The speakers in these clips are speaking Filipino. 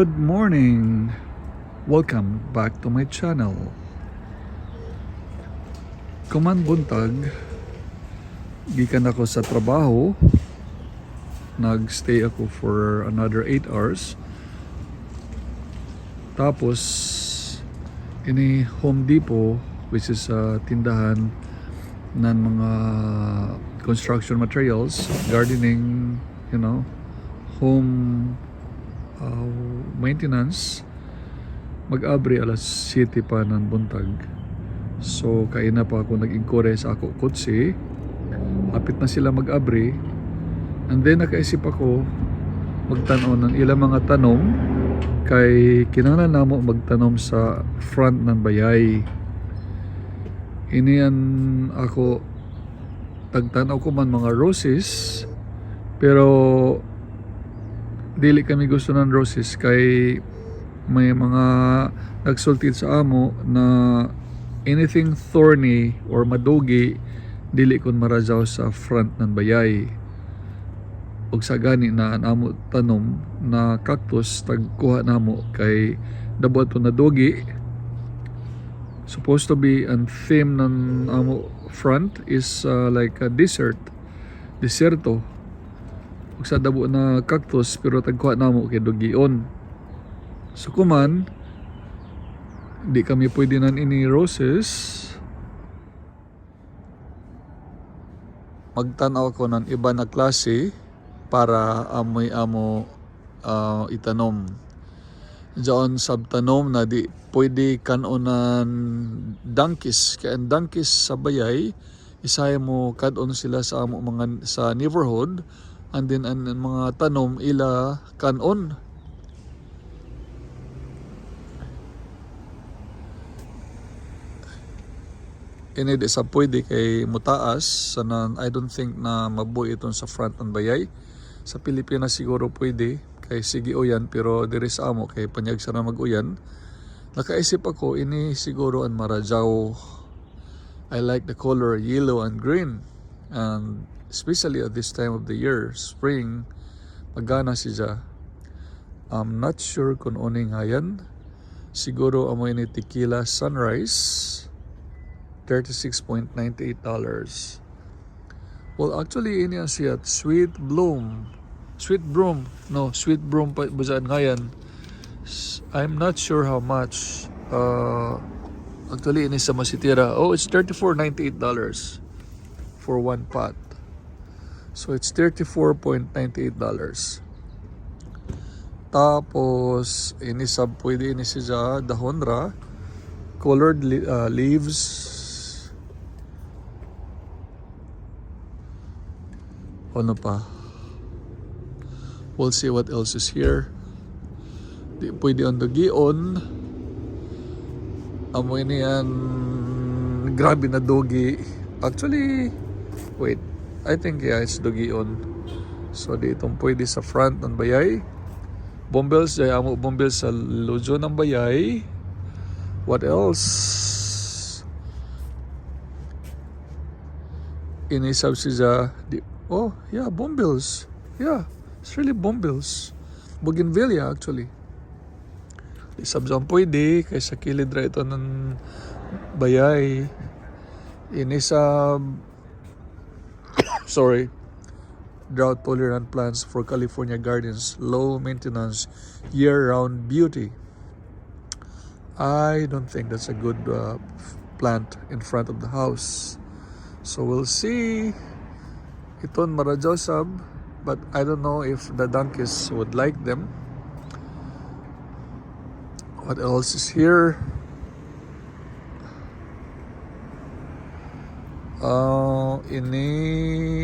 Good morning! Welcome back to my channel. Kuman buntag, gikan ako sa trabaho. Nagstay ako for another 8 hours. Tapos, ini Home Depot, which is a tindahan ng mga construction materials, gardening, you know, home maintenance mag-abri alas 7 pa ng buntag. So kain na pa ako nag-inquire sa ako kutsi hapit na sila mag-abri. And then nakaisip ako magtanaw ng ilang mga tanong. Kay kinahanglan namo magtanom sa front ng bayay. Iniyan ako tagtanaw ko man mga roses pero dili kami gusto ng roses kay may mga nagsultid sa amo na anything thorny or madugi dili kon marajaw sa front ng bayay. Ug sa gani na ang amo tanom na cactus tagkuha namo kay dabo to na dugi. Supposed to be ang theme ng amo front is uh, like a desert deserto dabo na cactus pero tagkuha namo kay dugion. So kuman di kami pwede nan ini roses. Magtanaw ako ng iba na klase para amoy amo uh, itanom. Diyan sabtanom na di pwede kanonan dangkis kaya ang dangkis sa bayay isaya mo kadon sila sa amo mga sa neighborhood and then ang mga tanom ila kanon. Ini di sa pwede kay mutaas. Sanan I don't think na mabuhi iton sa front ng bayay. Sa Pilipinas siguro pwede. Kay sige uyan pero diri sa amo kay panyag sa na mag-uyan. Nakaisip ako ini siguro ang marajaw I like the color yellow and green. And especially at this time of the year spring magana siya I'm not sure kung uning hayan. Siguro amo ini tequila sunrise $36.98 well actually ini siya sweet bloom. Sweet broom no sweet broom pa ba saan ngayon I'm not sure how much. Uh, actually ini sa masitira. Oh it's $34.98 for one pot so it's $34.98 tapos ini sab pwede ini siya dahon ra colored uh, leaves. Ano pa? We'll see what else is here. Di pwede ang dugion. Amoy niyan grabe na dugi. Actually wait I think yeah it's dugion so ditong pwede sa front ng bayay Bombels, ay amo bombels sa lojo ng bayay. What else? Inisab siya, di, oh yeah, bombels. Yeah, it's really bombels. Bougainvillea actually. Isab sa pwede, kay sa kilid ra ito ng bayay. Inisab, sorry, drought tolerant plants for California gardens, low maintenance, year round beauty. I don't think that's a good uh, plant in front of the house. So we'll see. Iton Marajaw sub, but I don't know if the donkeys would like them. What else is here? Uh, ini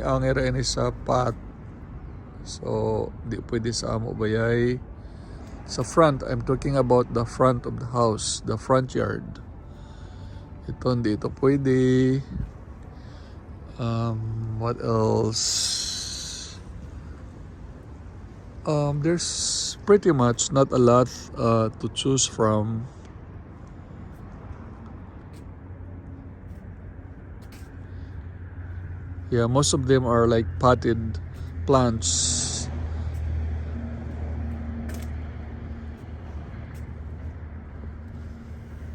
ang era ini sa pat. So, di pwede sa amo bayay. Sa front, I'm talking about the front of the house, the front yard. Ito hindi ito pwede. Um, what else? Um, there's pretty much not a lot uh, to choose from. Yeah, most of them are like potted plants.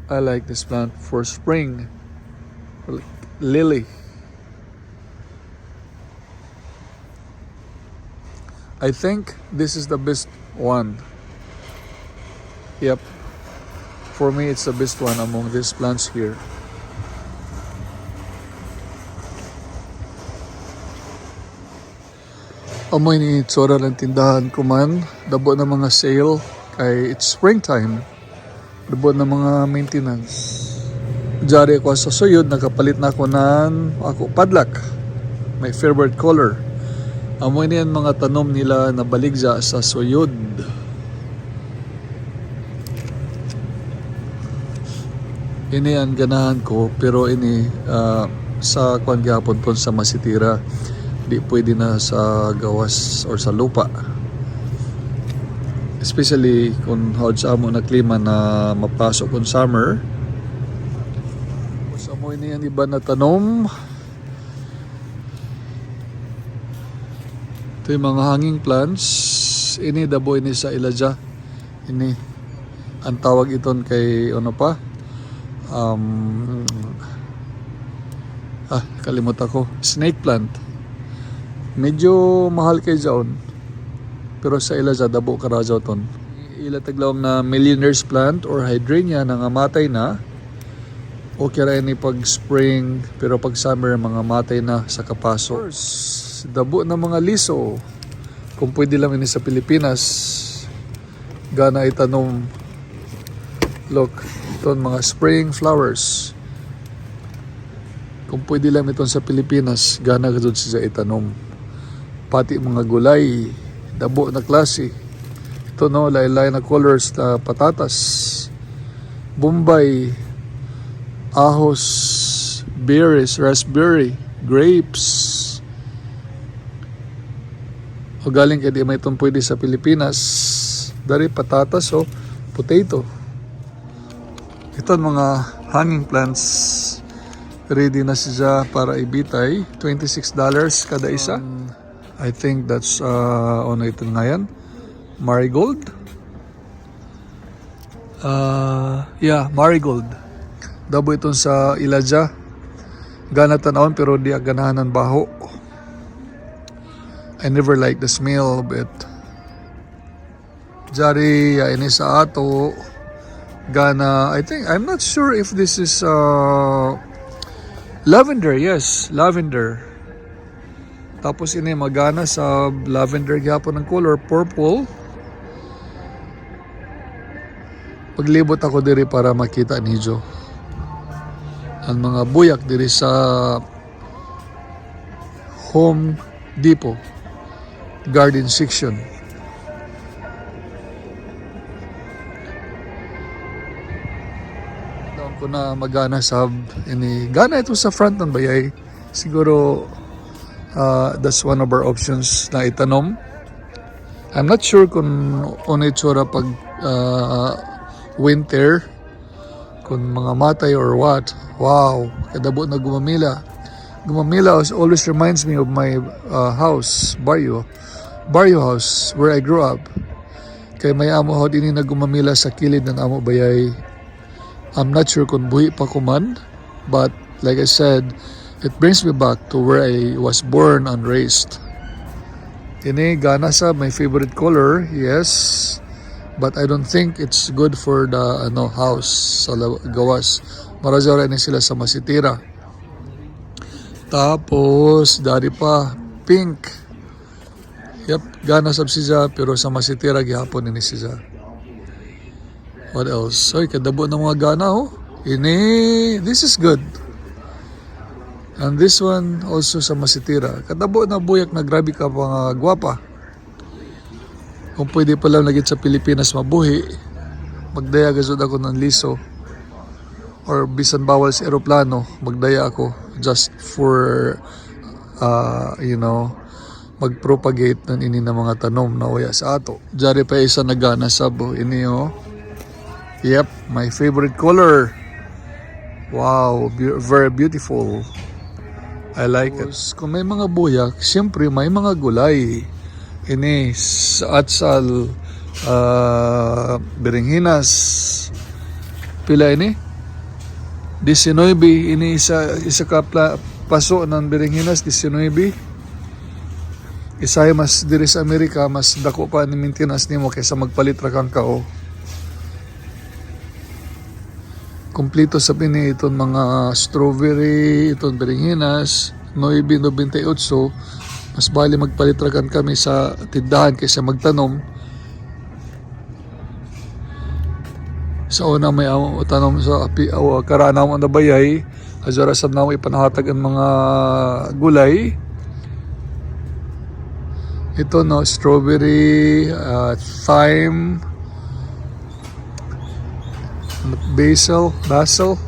I like this plant for spring. Lily. I think this is the best one. Yep. For me, it's the best one among these plants here. Amoy ni tsura ng tindahan ko man. Dabo na mga sale. Kay it's springtime. Dabo na mga maintenance. Diyan ako sa suyod. Nakapalit na ako ng ako padlock. My favorite color. Amoy niyan mga tanom nila na baligja sa suyod. Ini ang ganahan ko pero ini ah, sa kwan gyapon po sa masitira di pwede na sa gawas or sa lupa. Especially kung hod sa amo na klima na mapasok kung summer. Sa mo ini ang iba na tanom. Ito yung mga hanging plants. Ini dabo ini sa ilaja. Ini ang tawag iton kay ano pa? Um, ah, kalimut ako. Snake plant. Medyo mahal kay Jaon. Pero sa ila sa dabo karajaw ton. Ila taglawang na millionaire's plant or hydrangea na nga matay na. Okay ra ni pag spring pero pag summer mga matay na sa kapaso. Dabo na mga liso. Kung pwede lang ini sa Pilipinas. Gana itanom. Look, ito mga spring flowers. Kung pwede lang ito sa Pilipinas, gana ka doon siya itanom pati mga gulay, dabo na klase. Ito no, laylay na colors na patatas, bombay, ahos, berries, raspberry, grapes. O galing kay di may itong pwede sa Pilipinas. Dari patatas o potato. Ito mga hanging plants. Ready na siya para ibitay. $26 kada isa. I think that's uh, ano ito nga yan? Marigold? Uh, yeah, marigold. Dabo ito sa Ilaja. Gana tanawon pero di aganahan ng baho. I never like the smell it. Jari, uh, ini sa ato. Gana, I think, I'm not sure if this is uh, lavender. Yes, lavender. Tapos ini magana sa lavender gyapon ng color purple. Paglibot ako diri para makita niyo ang mga buyak diri sa Home Depot garden section. Doon ko na magana sa ini gana ito sa front ng bayay. Siguro Uh, that's one of our options na itanom. I'm not sure kung ano itsura pag uh, winter, kung mga matay or what. Wow, kadabo na gumamila. Gumamila always reminds me of my uh, house, Barrio. Barrio house, where I grew up. Kay may amo ho din na gumamila sa kilid ng amo bayay. I'm not sure kung buhi pa ko man, but like I said, It brings me back to where I was born and raised. Ini gana sa my favorite color, yes. But I don't think it's good for the ano house sa gawas. Marazara ni sila sa masitira. Tapos dari pa pink. Yep, gana sab siya pero sa masitira gihapon ni siya. What else? Oy, kadabo ng mga gana oh. Ini, this is good. And this one also sa Masitira. Katabo na buyak na grabe ka mga gwapa. Kung pwede pa lang lagi sa Pilipinas mabuhi, magdaya gazod ako ng liso. Or bisan bawal sa eroplano, magdaya ako just for, uh, you know, mag-propagate ng ini na mga tanom na waya sa ato. Jari pa isa nagana sabo ini oh. Yep, my favorite color. Wow, be- very beautiful. I like it. Kung may mga buyak, siyempre may mga gulay. Ini, atsal, uh, berenginas. Pila ini? 19 ini isa isa ka pla, paso ng Biringinas 19 Isay mas diri sa Amerika mas dako pa ni maintenance nimo kaysa magpalit ra kang kao. Kompleto sa pini itong mga strawberry, itong Biringinas, 9.98 mas bali magpalit ra kan kami sa tindahan kaysa magtanom. sa una may tanom sa api aw karana mo na bayay azara sab na mo ipanahatag ang mga gulay. Ito no strawberry uh, thyme basil, basil